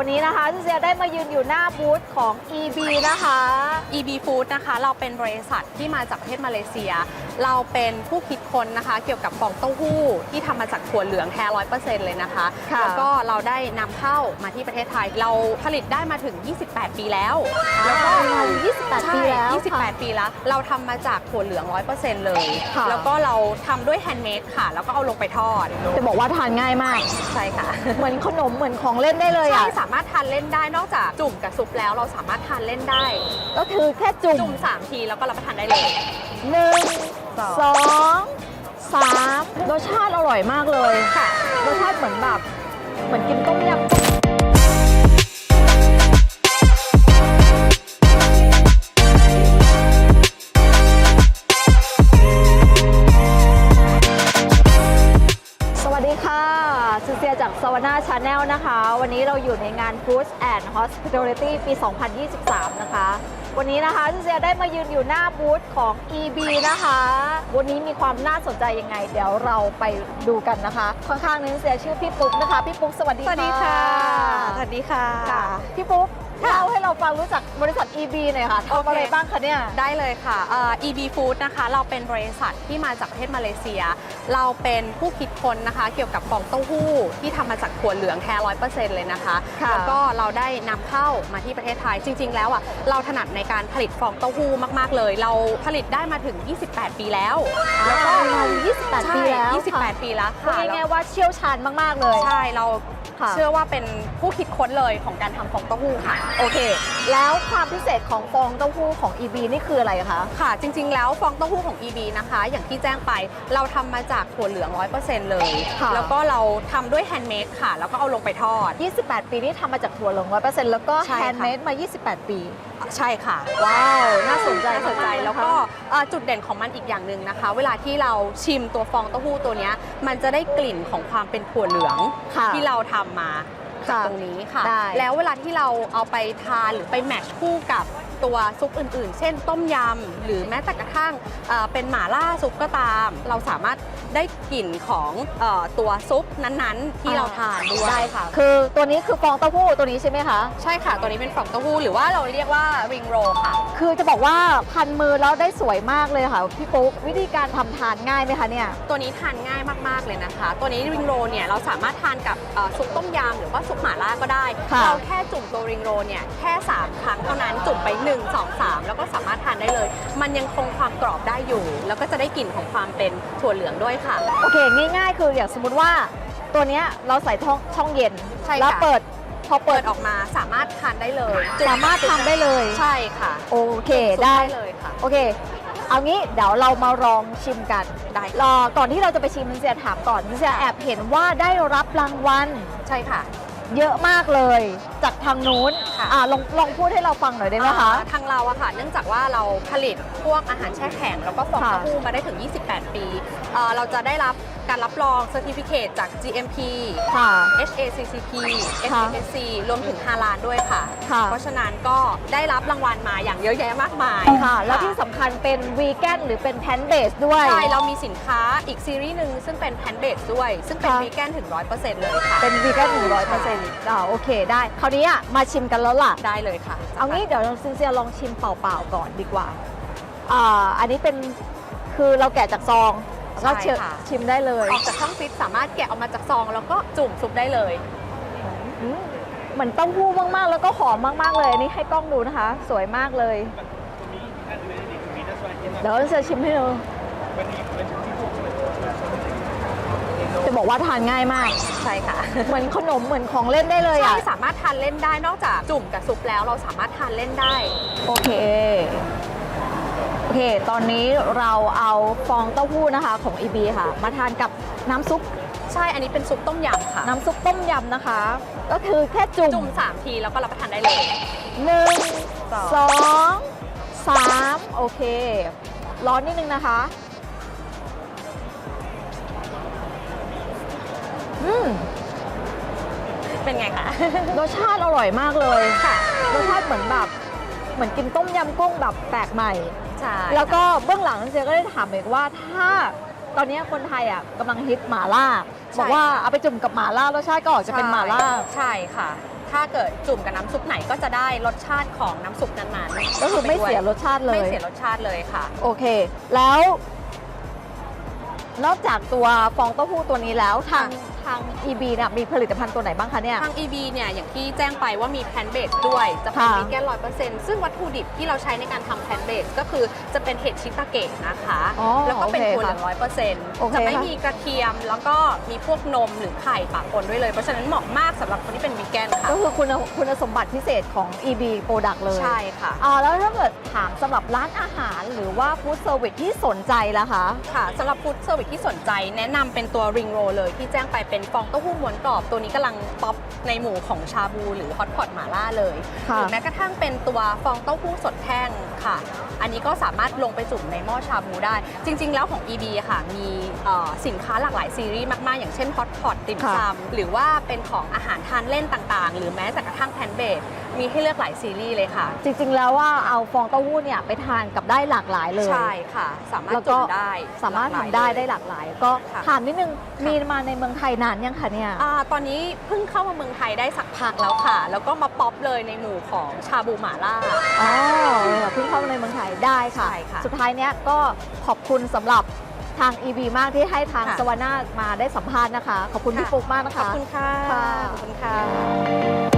วันนี้นะคะซูเซียได้มายืนอยู่หน้าบูธของ EB นะคะ EB Food นะคะ เราเป็นบริษัทที่มาจากประเทศมาเลเซียเราเป็นผู้คิดค้นนะคะ เกี่ยวกับฟองเต้าหู้ที่ทำมาจากถั่วเหลืองแท้ร้อยเปอร์เซ็นต์เลยนะคะค่ะแล้วก็เราได้นำเข้ามาที่ประเทศไทย เราผลิตได้มาถึง 28 ปีแล้ว แล้วก็เรา28 ปีแล้วใช่ค่ะ28 ปีแล้ว เราทำมาจากถั่วเหลืองร้อยเปอร์เซ็นต์เลยค่ะแล้วก็เราทำด้วยแฮนด์เมดค่ะ แล้วก็เอาลงไปทอด จะบอกว่าทานง่ายมาก ใช่ค่ะ เหมือนขนมเหมือนของเล่นได้เลยใช่อะสามารถทานเล่นได้ นอกจากจุ่มกับซุปแล้ว เราสามารถทานเล่นได้ ก็คือแค่จุ่ม จุ่มสามทีแล้วก็รับประทานได้เลยหนึ่ง สอง สองสามรสชาติอร่อยมากเลยค่ะ รสชาติเหมือนแบบ เหมือนกินต้มยำ สวนาชาแนลนะคะ วันนี้เราอยู่ในงาน Food and Hospitality ปี 2023 นะคะ วันนี้นะคะซูเซียได้มายืนอยู่หน้าบูธของ EB นะคะ วันนี้มีความน่าสนใจยังไง เดี๋ยวเราไปดูกันนะคะ ข้างๆนี้ซูเซียชื่อพี่ปุ๊กนะคะ พี่ปุ๊กสวัสดีสวัสดีค่ะ สวัสดีค่ะค่ะ พี่ปุ๊กเล่าให้เราฟังรู้จักบริษัท EB หน่อยค่ะทำอะไรโอเคบ้างคะเนี่ย ได้เลยค่ะเอ่อ EB Food นะคะ เราเป็นบริษัทที่มาจากประเทศมาเลเซีย เราเป็นผู้คิดค้นนะคะ เกี่ยวกับฟองเต้าหู้ที่ทำมาจากถั่วเหลืองแท้ร้อยเปอร์เซ็นต์เลยนะคะค่ะแล้วก็เราได้นำเข้ามาที่ประเทศไทย จริง ๆ แล้วอะเราถนัดในการผลิตฟองเต้าหู้มาก ๆ เลย เราผลิตได้มาถึง 28 ปีแล้วแล้วก็เรา28 ปีแล้วใช่28 ปีแล้วพูดค่ะง่ายๆว่าเชี่ยวชาญมาก ๆ เลย ใช่ เรา ค่ะ เชื่อว่าเป็นผู้คิดค้นเลยของการทำฟองเต้าหู้ค่ะ โอเค แล้วความพิเศษของฟองเต้าหู้ของ EB นี่คืออะไรคะ ค่ะ จริง ๆ แล้วฟองเต้าหู้ของ EB นะคะ อย่างที่แจ้งไปเราทำมาจากถั่วเหลือง 100%เลย ค่ะ แล้วก็เราทำด้วยแฮนด์เมดค่ะ แล้วก็เอาลงไปทอด 28 ปีนี่ทำมาจากถั่วเหลือง100%แล้วก็ใช่แฮค่ะ นด์เมดมา 28 ปี ใช่ค่ะ ว้าว น่าสนใจน่าสนใจมากๆเยแล้วก็เอ่อ จุดเด่นของมันอีกอย่างหนึ่งนะคะ เวลาที่เราชิมตัวฟองเต้าหู้ตัวเนี้ยมันจะได้กลิ่นของความเป็นถั่วเหลืองค่ะที่เราทำมาจากค่ะตรงนี้ค่ะได้แล้วเวลาที่เราเอาไปทานหรือไปแมทช์คู่กับ ตัวซุปอื่นๆ เช่น ต้มยำ หรือแม้แต่กระทั่งเอ่อเป็นหม่าล่าซุปก็ตาม เราสามารถได้กลิ่นของเออตัวซุปนั้นๆ ที่เราทานด้วยได้ค่ะ คือตัวนี้คือฟองเต้าหู้ตัวนี้ใช่ไหมคะ ใช่ค่ะ ตัวนี้เป็นฟองเต้าหู้หรือว่าเราเรียกว่าริงโรค่ะ คือจะบอกว่าพันมือแล้วได้สวยมากเลยค่ะพี่ปุ๊กวิธีการทำทานง่ายไหมคะเนี่ยตัวนี้ทานง่ายมากๆเลยนะคะ ตัวนี้ริงโรเนี่ยเราสามารถทานกับเอ่อซุปต้มยำหรือว่าซุปหม่าล่าก็ได้ค่ะเราแค่จุ่มตัวริงโรเนี่ยแค่ 3 ครั้งเท่านั้นจุ่มไป1 2 3 แล้วก็สามารถทานได้เลย มันยังคงความกรอบได้อยู่ แล้วก็จะได้กลิ่นของความเป็นถั่วเหลืองด้วยค่ะ โอเค ง่ายๆ คืออย่างสมมติว่าตัวเนี้ยเราใส่ช่องช่องเย็น ใช่ค่ะ แล้วเปิดพอเปิเปิดดออกมาสามารถทานได้เลยสามารถทำได้เลย ใช่ค่ะโอเคซุปได้ เลยค่ะ โอเค เอางี้เดี๋ยวเรามาลองชิมกันได้รอก่อนที่เราจะไปชิมมันเสียถามก่อนมันเสียแอบเห็นว่าได้รับรางวัล ใช่ค่ะ เยอะมากเลยจากทางนู้นค่ะ อ่าลองลองพูดให้เราฟังหน่อยได้ไหมคะ อ่าทางเราอะค่ะ เนื่องจากว่าเราผลิตพวกอาหารแช่แข็ง แล้วก็ฟองค่ะเต้าหู้มาได้ถึง 28 ปีเอ่อเราจะได้รับ การรับรอง Certificate จาก GMP ค่ะ HACCP ค่ะ SPSC รวมถึงฮาลาลด้วยค่ะ ค่ะ เพราะฉะนั้นก็ได้รับรางวัลมาอย่างเยอะแยะมากมายค่ะ แล้วที่สำคัญเป็นวีแกนหรือเป็นแพนเบสด้วย ใช่เรามีสินค้าอีกซีรีส์หนึ่งซึ่งเป็นแพนเบสด้วย ซึ่งเป็นค่ะ วีแกนถึง 100%เลยค่ะ เป็นวีแกนหนึ่งร้อยเปอร์เซ็นต์อ่าโอเคได้ คราวนี้อะมาชิมกันแล้วล่ะ ได้เลยค่ะ เอางี้เดี๋ยวเราซินเซียลองชิมเปล่าๆก่อนดีกว่า อ่า อันนี้เป็นคือเราแกะจากซองแล้ว ก็ใช่เชิญค่ะ ชิมได้เลยออกจากช่องฟิตสามารถแกะออกมาจากซอง แล้วก็จุ่มซุปได้เลย อืมเหมือนเต้าหู้มากๆ แล้วก็หอมมากๆเลยอันนี้ให้กล้องดูนะคะ สวยมากเลย เดี๋ยวเราจะชิมให้ดูจะบอกว่าทานง่ายมาก ใช่ค่ะเหมือนขนมเหมือนของเล่นได้เลยใช่อะ สามารถทานเล่นได้นอกจากจุ่มกับซุปแล้วเราสามารถทานเล่นได้ โอเค โอเค ตอนนี้เราเอาฟองเต้าหู้นะคะของ EB ค่ะ มาทานกับน้ำซุป ใช่ อันนี้เป็นซุปต้มยำค่ะ น้ำซุปต้มยำนะคะ ก็คือแค่จุ่มจุ่ม3ทีแล้วก็รับประทานได้เลย หนึ่งสอง สองสามโอเค ร้อนนิดนึงนะคะ อืม เป็นไงคะ รสชาติอร่อยมากเลย ค่ะ รสชาติเหมือนแบบ เหมือนกินต้มยำกุ้งแบบแปลกใหม่ ใช่แล้วก็เบื้องหลังเจก็ได้ถามอีกว่าถ้าตอนนี้คนไทยอะกำลังฮิตหม่าล่าบอกว่าเอาไปจุ่มกับหม่าล่ารสชาติก็ออกจะเป็นหม่าล่าใช่ค่ะถถ้าเกิดจุ่มกับน้ำซุปไหนก็จะได้รสชาติของน้ำซุปนั้นๆก็คือไม่เสียรสชาติเลย ไม่เสียรสชาติเลยค่ะ โอเค แล้ว นอกจากตัวฟองเต้าหู้ตัวนี้แล้วทาง ทาง EB เนี่ยมีผลิตภัณฑ์ตัวไหนบ้างคะเนี่ย ทาง EB เนี่ยอย่างที่แจ้งไปว่ามีแพนเบสด้วย จะเป็นค่ะ วีแกนร้อยเปอร์เซ็นต์ซึ่งวัตถุดิบที่เราใช้ในการทำแพนเบสก็คือจะเป็นเห็ดชิตาเกะนะคะ อ๋อแล้วก็เป็นโอเคถั่วเหลืองค่ะร้อยเปอร์เซ็นต์โอเคจะไม่ค่ะ มีกระเทียมแล้วก็มีพวกนมหรือไข่ปะปนด้วยเลย เพราะฉะนั้นเหมาะมากสำหรับคนที่เป็นวีแกนค่ะก็คือคุณคุณสมบัติพิเศษของ EB Product เลยใช่ค่ะอ่าแล้วถ้าเกิดถามสำหรับร้านอาหารหรือว่าฟู้ดเซอร์วิสที่สนใจล่ะคะ ค่ะสำหรับฟู้ดเซอร์วิสที่สนใจ แนะนำเป็นตัวริงโรเลยที่แจ้งไปเป็นฟองเต้าหู้ม้วนกรอบตัวนี้กำลังป๊อปในหมู่ของชาบูหรือฮอตพอตหม่าล่าเลยหค่ะรือแม้กระทั่งเป็นตัวฟองเต้าหู้สดแท่ง ค่ะ อันนี้ก็สามารถลงไปจุ่มในหม้อชาบูได้ จริง ๆ แล้วของ EB อะค่ะ มีเอ่อสินค้าหลากหลายซีรีส์มาก ๆ อย่างเช่นฮอตพอตติ่มค่ะซำหรือว่าเป็นของอาหารทานเล่นต่าง ๆ หรือแม้แต่กระทั่งแพนเบดมีให้เลือกหลายซีรีส์เลยค่ะ จริง ๆ แล้วว่าเอาฟองเต้าหู้เนี่ยไปทานกับได้หลากหลายเลย ใช่ค่ะ สามารถแล้วก็จุ่มได้สามารถหลกหลทำได้ยเลยได้หลากหลาย ก็ค่ะถามนิดนึงมีมาในเมืองไทยนานยังคะเนี่ยอ่าตอนนี้เพิ่งเข้ามาเมืองไทยได้สักพักแล้วค่ะ แล้วก็มาป๊อปเลยในหมู่ของชาบูหม่าล่าอ๋อเพิ่งเข้ามาในเมืองไทยได้ค่ะ ใช่ค่ะสุดท้ายเนี้ยก็ขอบคุณสำหรับทาง EB มากที่ให้ทางค่ะ สวรรค์มาได้สัมภาษณ์นะคะ ขอบคุณพี่ค่ะปุ๊กมากนะขอบคะ คุณค่ะ ค่ะ ขอบคุณค่ะ